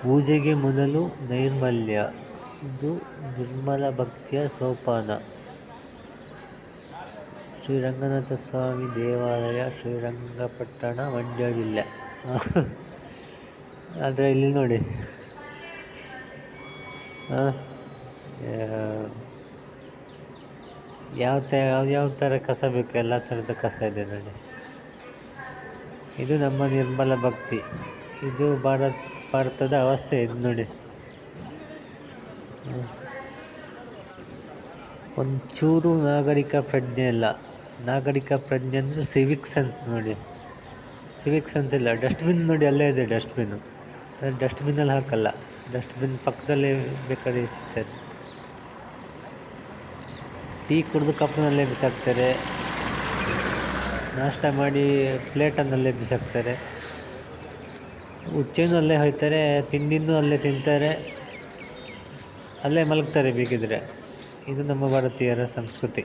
ಪೂಜೆಗೆ ಮೊದಲು ನೈರ್ಮಲ್ಯ, ಇದು ನಿರ್ಮಲ ಭಕ್ತಿಯ ಸೋಪಾನ. ಶ್ರೀರಂಗನಾಥ ಸ್ವಾಮಿ ದೇವಾಲಯ, ಶ್ರೀರಂಗಪಟ್ಟಣ, ಮಂಡ್ಯ ಜಿಲ್ಲೆ. ಆದರೆ ಇಲ್ಲಿ ನೋಡಿ. ಯಾವ ತ ಯಾವ ಥರ ಕಸ ಬೇಕು? ಎಲ್ಲ ಥರದ ಕಸ ಇದೆ ನೋಡಿ. ಇದು ನಮ್ಮ ನಿರ್ಮಲ ಭಕ್ತಿ. ಇದು ಭಾರತ, ಭಾರತದ ಅವಸ್ಥೆ ಇದು ನೋಡಿ. ಒಂಚೂರು ನಾಗರಿಕ ಪ್ರಜ್ಞೆ ಇಲ್ಲ. ನಾಗರಿಕ ಪ್ರಜ್ಞೆ ಅಂದರೆ ಸಿವಿಕ್ ಸೆನ್ಸ್ ನೋಡಿ. ಸಿವಿಕ್ ಸೆನ್ಸ್ ಇಲ್ಲ. ಡಸ್ಟ್ಬಿನ್ ನೋಡಿ ಅಲ್ಲೇ ಇದೆ ಡಸ್ಟ್ಬಿನ್ನು ಡಸ್ಟ್ಬಿನ್ನಲ್ಲಿ ಹಾಕಲ್ಲ. ಡಸ್ಟ್ಬಿನ್ ಪಕ್ಕದಲ್ಲೇ ಬೇಕಾದ್ರೆ ಇರ್ತಾರೆ ಟೀ ಕುಡಿದು ಕಪ್ನಲ್ಲೇ ಬಿಸಾಕ್ತಾರೆ. ನಾಷ್ಟ ಮಾಡಿ ಪ್ಲೇಟನ್ನಲ್ಲೇ ಬಿಸಾಕ್ತಾರೆ. ಹುಚ್ಚೇನು ಅಲ್ಲೇ ಹೋಗ್ತಾರೆ ತಿಂಡಿನೂ ಅಲ್ಲೇ ತಿಂತಾರೆ. ಅಲ್ಲೇ ಮಲಗ್ತಾರೆ ಬೇಕಿದ್ರೆ. ಇದು ನಮ್ಮ ಭಾರತೀಯರ ಸಂಸ್ಕೃತಿ.